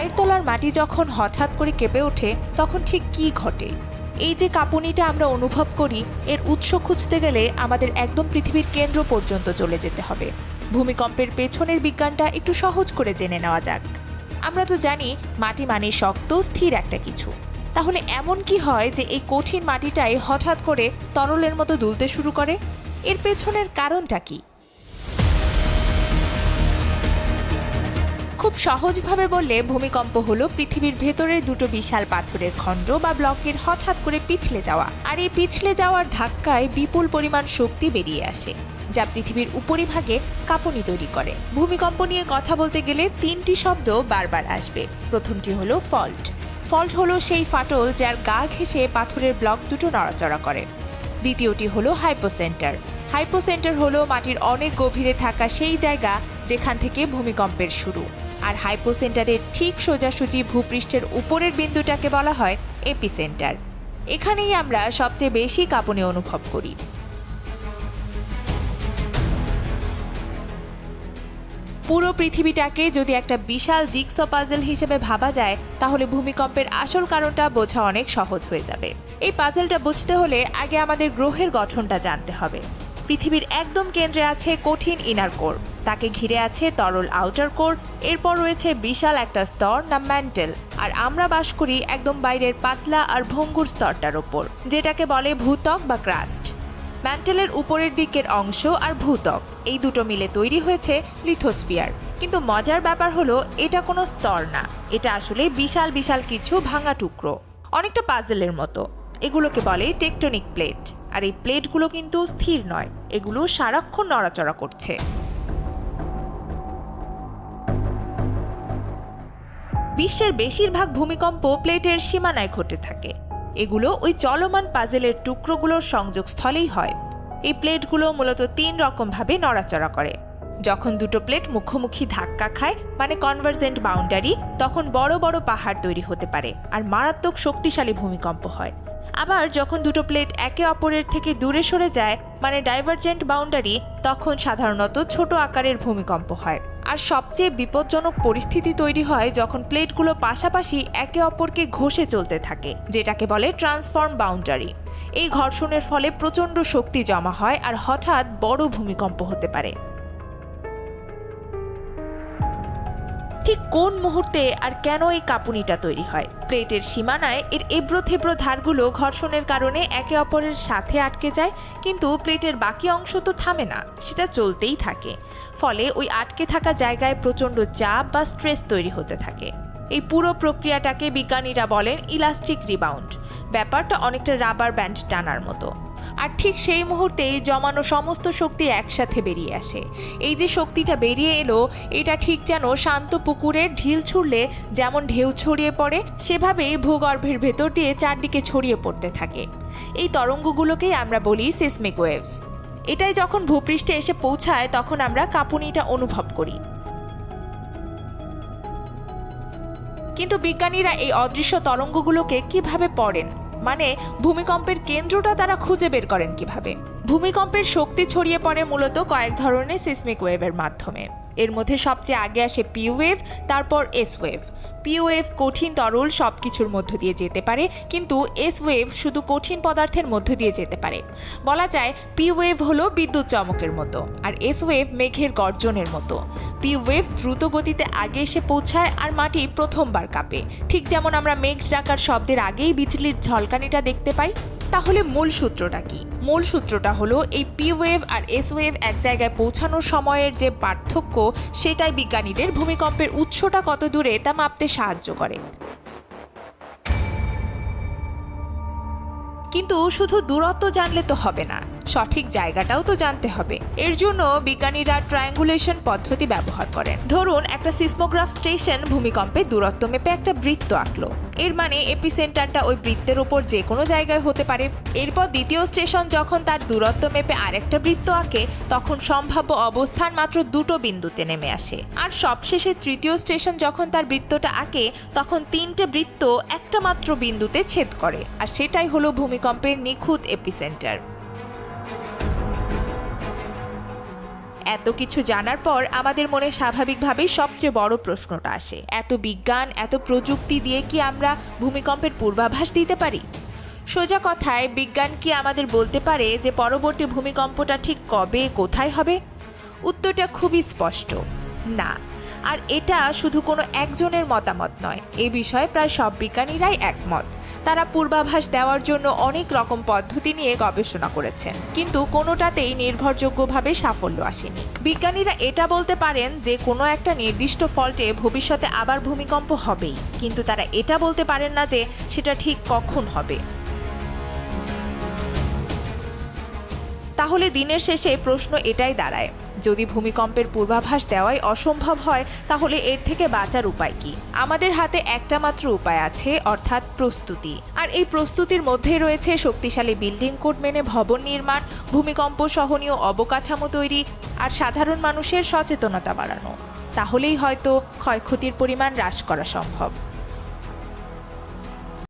পায়ের তলার মাটি যখন হঠাৎ করে কেঁপে ওঠে, তখন ঠিক কী ঘটে? এই যে কাঁপুনিটা আমরা অনুভব করি, এর উৎস খুঁজতে গেলে আমাদের একদম পৃথিবীর কেন্দ্র পর্যন্ত চলে যেতে হবে। ভূমিকম্পের পেছনের বিজ্ঞানটা একটু সহজ করে জেনে নেওয়া যাক। আমরা তো জানি, মাটি মানে শক্ত, স্থির একটা কিছু। তাহলে এমন কি হয় যে এই কঠিন মাটিটাই হঠাৎ করে তরলের মতো দুলতে শুরু করে? এর পেছনের কারণটা কি? খুব সহজভাবে বললে ভূমিকম্প হলো পৃথিবীর ভেতরের দুটো বিশাল পাথরের খণ্ড বা ব্লকের হঠাৎ করে পিছলে যাওয়া। আর এই পিছলে যাওয়ার ধাক্কায় বিপুল পরিমাণ শক্তি বেরিয়ে আসে, যা পৃথিবীর উপরিভাগে কাঁপুনি তৈরি করে। ভূমিকম্প নিয়ে কথা বলতে গেলে তিনটি শব্দ বারবার আসবে। প্রথমটি হলো ফল্ট। ফল্ট হলো সেই ফাটল যার গা ঘেঁষে পাথরের ব্লক দুটো নড়াচড়া করে। দ্বিতীয়টি হলো হাইপোসেন্টার। হাইপোসেন্টার হলো মাটির অনেক গভীরে থাকা সেই জায়গা যেখান থেকে ভূমিকম্পের শুরু। আর হাইপোসেন্টারের ঠিক সোজাসুজি ভূপৃষ্ঠের উপরের বিন্দুটাকে বলা হয় এপিসেন্টার। এখানেই আমরা সবচেয়ে বেশি কাঁপুনি অনুভব করি। পুরো পৃথিবীটাকে যদি একটা বিশাল জিক্স পাজেল হিসেবে ভাবা যায়, তাহলে ভূমিকম্পের আসল কারণটা বোঝা অনেক সহজ হয়ে যাবে। এই পাজেলটা বুঝতে হলে আগে আমাদের গ্রহের গঠনটা জানতে হবে। পৃথিবীর একদম কেন্দ্রে আছে কঠিন ইনার কোর তাকে ঘিরে আছে তরল আউটার কোর এরপর রয়েছে বিশাল একটা স্তর না ম্যান্টেল আর আমরা বাস করি একদম বাইরের পাতলা আর ভঙ্গুর স্তরটার ওপর, যেটাকে বলে ভূতক বা ক্রাস্ট ম্যান্টেলের উপরের দিকের অংশ আর ভূতক এই দুটো মিলে তৈরি হয়েছে লিথোস্ফিয়ার কিন্তু মজার ব্যাপার হলো, এটা কোনো স্তর না। এটা আসলে বিশাল বিশাল কিছু ভাঙা টুকরো। অনেকটা পাজেলের মতো। এগুলোকে বলে টেকটনিক প্লেট। আর এই প্লেটগুলো কিন্তু স্থির নয়, এগুলো সারাক্ষণ নড়াচড়া করছে। বিশ্বের বেশিরভাগ ভূমিকম্প প্লেটের সীমানায় ঘটে থাকে। এগুলো ওই চলমান পাজেলের টুকরোগুলোর সংযোগস্থলেই হয়। এই প্লেটগুলো মূলত তিন রকমভাবে নড়াচড়া করে। যখন দুটো প্লেট মুখোমুখি ধাক্কা খায় মানে কনভার্জেন্ট বাউন্ডারি, তখন বড় বড় পাহাড় তৈরি হতে পারে, আর মারাত্মক শক্তিশালী ভূমিকম্প হয়। আবার যখন দুটো প্লেট একে অপরের থেকে দূরে সরে যায় মানে ডাইভারজেন্ট বাউন্ডারি তখন সাধারণত ছোট আকারের ভূমিকম্প হয়। আর সবচেয়ে বিপজ্জনক পরিস্থিতি তৈরি হয় যখন প্লেটগুলো পাশাপাশি একে অপরকে ঘষে চলতে থাকে, যেটাকে বলে ট্রান্সফর্ম বাউন্ডারি এই ঘর্ষণের ফলে প্রচণ্ড শক্তি জমা হয় আর হঠাৎ বড় ভূমিকম্প হতে পারে। ঠিক কোন মুহূর্তে আর কেন এই কাঁপুনিটা তৈরি হয়? প্লেটের সীমানায় এর এবড়ো থেবড়ো ধারগুলো ঘর্ষণের কারণে একে অপরের সাথে আটকে যায়, কিন্তু প্লেটের বাকি অংশ তো থামে না, সেটা চলতেই থাকে। ফলে ওই আটকে থাকা জায়গায় প্রচণ্ড চাপ বা স্ট্রেস তৈরি হতে থাকে। এই পুরো প্রক্রিয়াটাকে বিজ্ঞানীরা বলেন ইলাস্টিক রিবাউন্ড। ব্যাপারটা অনেকটা রাবার ব্যান্ড টানার মতো। আর ঠিক সেই মুহূর্তেই জমানো সমস্ত শক্তি একসাথে বেরিয়ে আসে। এই যে শক্তিটা বেরিয়ে এলো, এটা ঠিক যেন শান্ত পুকুরের ঢিল ছুড়লে যেমন ঢেউ ছড়িয়ে পড়ে, সেভাবেই ভূগর্ভের ভেতর দিয়ে চারদিকে ছড়িয়ে পড়তে থাকে। এই তরঙ্গগুলোকেই আমরা বলি সিসমিক ওয়েভস এটাই যখন ভূপৃষ্ঠে এসে পৌঁছায়, তখন আমরা কাঁপুনিটা অনুভব করি। কিন্তু বিজ্ঞানীরা এই অদৃশ্য তরঙ্গগুলোকে কীভাবে পড়েন? মানে ভূমিকম্পের কেন্দ্রটা তারা খুঁজে বের করেন কীভাবে। ভূমিকম্পের শক্তি ছড়িয়ে পড়ে মূলত কয়েক ধরনের সিসমিক ওয়েভের মাধ্যমে। এর মধ্যে সবচেয়ে আগে আসে পি ওয়েভ তারপর এস ওয়েভ পি ওয়েভ কঠিন তরল সব কিছুর মধ্য দিয়ে যেতে পারে, কিন্তু এস ওয়েভ শুধু কঠিন পদার্থের মধ্য দিয়ে যেতে পারে। বলা যায় পি ওয়েভ হলো বিদ্যুৎ চমকের মতো, আর এস ওয়েভ মেঘের গর্জনের মতো। পি ওয়েভ দ্রুত গতিতে আগে এসে পৌঁছায় আর মাটি প্রথমবার কাঁপে। ঠিক যেমন আমরা মেঘ ডাকার শব্দের আগেই বিজলির ঝলকানিটা দেখতে পাই। তাহলে মূল সূত্রটা কি? মূল সূত্রটা হলো এই পি ওয়েভ আর এস ওয়েভ এক জায়গায় পৌঁছানোর সময়ের যে পার্থক্য, সেটাই বিজ্ঞানীদের ভূমিকম্পের উৎসটা কত দূরে তা মাপতে সাহায্য করে। কিন্তু শুধু দূরত্ব জানলে তো হবে না। সঠিক জায়গাটাও তো জানতে হবে। এর জন্য বিজ্ঞানীরা ট্রায়াঙ্গুলেশন পদ্ধতি ব্যবহার করেন। ধরুন, একটা সিসমোগ্রাফ স্টেশন ভূমিকম্পে দূরত্ব মেপে একটা বৃত্ত আঁকলো। এর মানে এপিসেন্টারটা ওই বৃত্তের ওপর যে কোনো জায়গায় হতে পারে। এরপর দ্বিতীয় স্টেশন যখন তার দূরত্ব মেপে আরেকটা বৃত্ত আঁকে, তখন সম্ভাব্য অবস্থান মাত্র দুটো বিন্দুতে নেমে আসে। আর সবশেষে তৃতীয় স্টেশন যখন তার বৃত্তটা আঁকে, তখন তিনটে বৃত্ত একটা মাত্র বিন্দুতে ছেদ করে। আর সেটাই হলো ভূমিকম্পের নিখুঁত এপিসেন্টার। এত কিছু জানার পর আমাদের মনে স্বাভাবিকভাবেই সবচেয়ে বড় প্রশ্নটা আসে, এত বিজ্ঞান, এত প্রযুক্তি দিয়ে কি আমরা ভূমিকম্পের পূর্বাভাস দিতে পারি? সোজা কথায়, বিজ্ঞান কি আমাদের বলতে পারে যে পরবর্তী ভূমিকম্পটা ঠিক কবে, কোথায় হবে? উত্তরটা খুবই স্পষ্ট, না। আর এটা শুধু কোনো একজনের মতামত নয়। এ বিষয়ে প্রায় সব বিজ্ঞানীরাই একমত। তারা পূর্বাভাস দেওয়ার জন্য অনেক রকম পদ্ধতি নিয়ে গবেষণা করেছেন। কিন্তু কোনোটাতেই নির্ভরযোগ্যভাবে সাফল্য আসেনি। বিজ্ঞানীরা এটা বলতে পারেন যে, কোনো একটা নির্দিষ্ট ফল্টে ভবিষ্যতে আবার ভূমিকম্প হবেই। কিন্তু তারা এটা বলতে পারেন না যে, সেটা ঠিক কখন হবে। তাহলে দিনের শেষে প্রশ্ন এটাই দাঁড়ায়। যদি ভূমিকম্পের পূর্বাভাস দেওয়াই অসম্ভব হয়, তাহলে এর থেকে বাঁচার উপায় কি? আমাদের হাতে একটা মাত্র উপায় আছে, অর্থাৎ প্রস্তুতি। আর এই প্রস্তুতির মধ্যে রয়েছে শক্তিশালী বিল্ডিং কোড মেনে ভবন নির্মাণ, ভূমিকম্প সহনীয় অবকাঠামো তৈরি, আর সাধারণ মানুষের সচেতনতা বাড়ানো। তাহলেই হয়তো ক্ষয়ক্ষতির পরিমাণ হ্রাস করা সম্ভব।